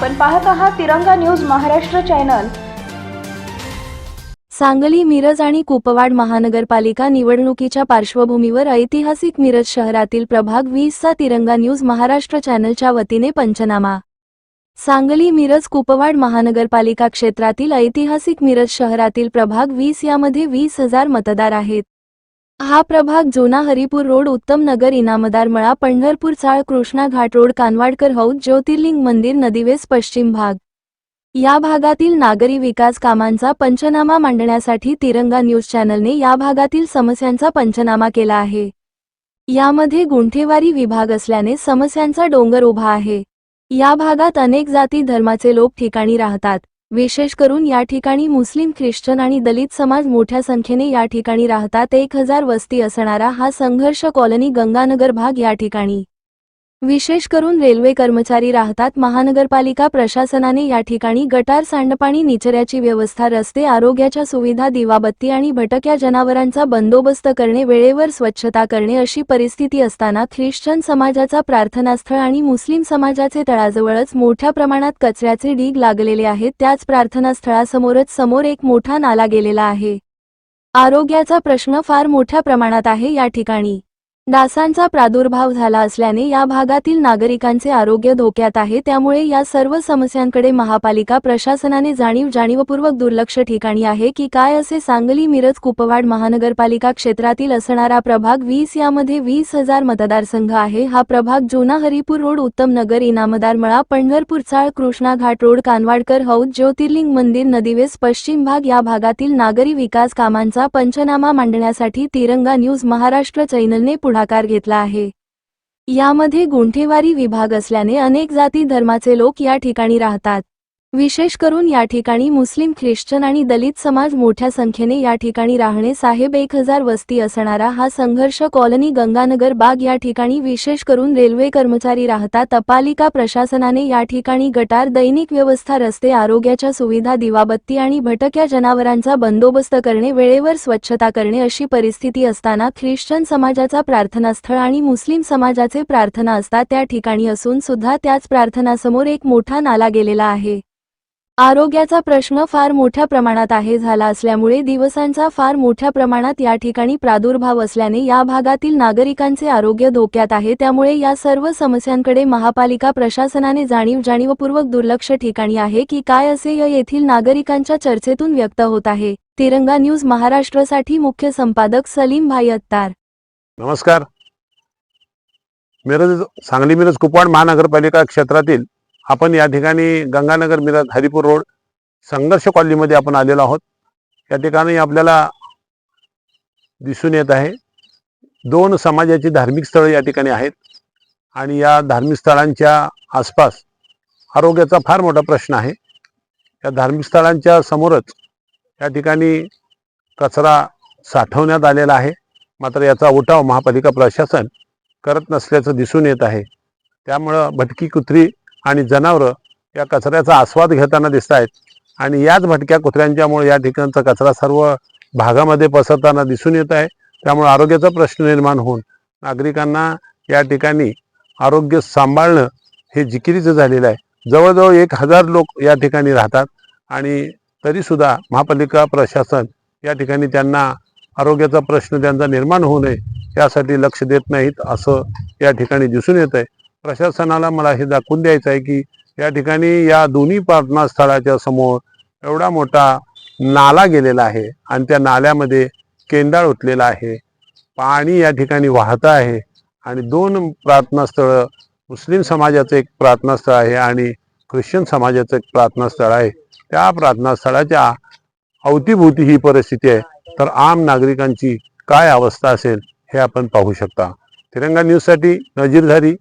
आपण पाहत आहात तिरंगा न्यूज महाराष्ट्र चॅनल. सांगली मिरज आणि कुपवाड महानगरपालिका निवडणुकीच्या पार्श्वभूमीवर ऐतिहासिक मिरज शहरातील प्रभाग वीसचा तिरंगा न्यूज महाराष्ट्र चॅनलच्या वतीने पंचनामा. सांगली मिरज कुपवाड महानगरपालिका क्षेत्रातील ऐतिहासिक मिरज शहरातील प्रभाग वीस यामध्ये वीस हजार मतदार आहेत. हा प्रभाग जुना हरिपूर रोड उत्तम नगर इनामदार मळा पंढरपूर चाळ कृष्णा घाट रोड कानवाडकर हौद ज्योतिर्लिंग मंदिर नदीवेस पश्चिम भाग. या भागातील नागरी विकास कामांचा पंचनामा मांडण्यासाठी तिरंगा न्यूज चॅनलने या भागातील समस्यांचा पंचनामा केला आहे. यामध्ये गुंठेवारी विभाग असल्याने समस्यांचा डोंगर उभा आहे. या भागात अनेक जाती धर्माचे लोक ठिकाणी राहतात. विशेष करून या ठिकाणी मुस्लिम ख्रिश्चन आणि दलित समाज मोठ्या संख्येने या ठिकाणी राहतात. एक हजार वस्ती असणारा हा संघर्ष कॉलनी गंगानगर भाग या ठिकाणी. विशेष करून रेल्वे कर्मचारी राहतात महानगरपालिका प्रशासनाने या ठिकाणी गटार सांडपाणी निचऱ्याची व्यवस्था रस्ते आरोग्याच्या सुविधा दिवाबत्ती आणि भटक्या जनावरांचा बंदोबस्त करणे वेळेवर स्वच्छता करणे अशी परिस्थिती असताना ख्रिश्चन समाजाचा प्रार्थनास्थळ आणि मुस्लिम समाजाचे तळाजवळच मोठ्या प्रमाणात कचऱ्याचे ढीग लागलेले आहेत. त्याच प्रार्थनास्थळासमोरच समोर एक मोठा नाला गेलेला आहे. आरोग्याचा प्रश्न फार मोठ्या प्रमाणात आहे या ठिकाणी. डासांचा प्रादुर्भाव झाला असल्याने या भागातील नागरिकांचे आरोग्य धोक्यात आहे. त्यामुळे या सर्व समस्यांकडे महापालिका प्रशासनाने जाणीव जाणीवपूर्वक दुर्लक्ष ठिकाणी आहे की काय असे सांगली मिरज कुपवाड महानगरपालिका क्षेत्रातील असणारा प्रभाग वीस यामध्ये वीस हजार मतदारसंघ आहे. हा प्रभाग जुना हरिपूर रोड उत्तम नगर इनामदार मळा पंढरपूर चाळ कृष्णा घाट रोड कानवाडकर हौद ज्योतिर्लिंग मंदिर नदीवेस पश्चिम भाग या भागातील नागरी विकास कामांचा पंचनामा मांडण्यासाठी तिरंगा न्यूज महाराष्ट्र चॅनलने पुढाकार घेतला आहे. यामध्ये गुंठेवारी विभाग असल्याने अनेक जाती धर्माचे लोक या ठिकाणी राहतात. विशेष करून या ठिकाणी मुस्लिम ख्रिश्चन आणि दलित समाज मोठ्या संख्येने या ठिकाणी राहणे साहेब एक हजार वस्ती असणारा हा संघर्ष कॉलनी गंगानगर बाग या ठिकाणी विशेष करून रेल्वे कर्मचारी राहता तपालिका प्रशासनाने या ठिकाणी गटार दैनिक व्यवस्था रस्ते आरोग्याच्या सुविधा दिवाबत्ती आणि भटक्या जनावरांचा बंदोबस्त करणे वेळेवर स्वच्छता करणे अशी परिस्थिती असताना ख्रिश्चन समाजाचा प्रार्थनास्थळ आणि मुस्लिम समाजाचे प्रार्थना असतात त्या ठिकाणी असून सुद्धा त्याच प्रार्थनासमोर एक मोठा नाला गेलेला आहे. आरोग्याचा प्रश्न फार मोठ्या प्रमाणात आहे झाला असल्यामुळे दिवसांचा फार मोठ्या प्रमाणात या ठिकाणी प्रादुर्भाव असल्याने या भागातील नागरिकांचे आरोग्य धोक्यात आहे. त्यामुळे या सर्व समस्यांकडे महापालिका प्रशासनाने जाणीव जाणीवपूर्वक दुर्लक्ष ठिकाणी आहे की काय असे या येथील नागरिकांच्या चर्चेतून व्यक्त होत आहे. तिरंगा न्यूज महाराष्ट्रसाठी मुख्य संपादक सलीम भाई अत्तार. नमस्कार. मिरज सांगली मिरज कुपवाड महानगरपालिका क्षेत्रातील आपण या ठिकाणी गंगानगर मिरज हरिपूर रोड संघर्ष कॉलनीमध्ये आपण आलेलो आहोत. या ठिकाणी आपल्याला दिसून येत आहे. दोन समाजाची धार्मिक स्थळं या ठिकाणी आहेत. आणि या धार्मिक स्थळांच्या आसपास आरोग्याचा फार मोठा प्रश्न आहे. या धार्मिक स्थळांच्या समोरच या ठिकाणी कचरा साठवण्यात आलेला आहे. मात्र याचा उठाव महापालिका प्रशासन करत नसल्याचं दिसून येत आहे. त्यामुळं भटकी कुत्री आणि जनावरं या कचऱ्याचा आस्वाद घेताना दिसत आहेत आणि याच भटक्या कुत्र्यांच्यामुळे या ठिकाणचा कचरा सर्व भागामध्ये पसरताना दिसून येत आहे. त्यामुळे आरोग्याचा प्रश्न निर्माण होऊन नागरिकांना या ठिकाणी आरोग्य सांभाळणं हे जिकिरीचं झालेलं आहे. जवळजवळ एक हजार लोक या ठिकाणी राहतात आणि तरीसुद्धा महापालिका प्रशासन या ठिकाणी त्यांना आरोग्याचा प्रश्न त्यांचा निर्माण होऊ नये यासाठी लक्ष देत नाहीत असं या ठिकाणी दिसून येत आहे. प्रशासनाला मला हे दाखवून द्यायचं आहे की या ठिकाणी या दोन्ही प्रार्थना स्थळाच्या समोर एवढा मोठा नाला गेलेला आहे आणि त्या नाल्यामध्ये केंडाळ उठलेला आहे. पाणी या ठिकाणी वाहतं आहे आणि दोन प्रार्थनास्थळं मुस्लिम समाजाचं एक प्रार्थनास्थळ आहे आणि ख्रिश्चन समाजाचं एक प्रार्थनास्थळ आहे. त्या प्रार्थनास्थळाच्या अवतीभोवती ही परिस्थिती आहे. तर आम नागरिकांची काय अवस्था असेल हे आपण पाहू शकता. तिरंगा न्यूजसाठी नजीरधारी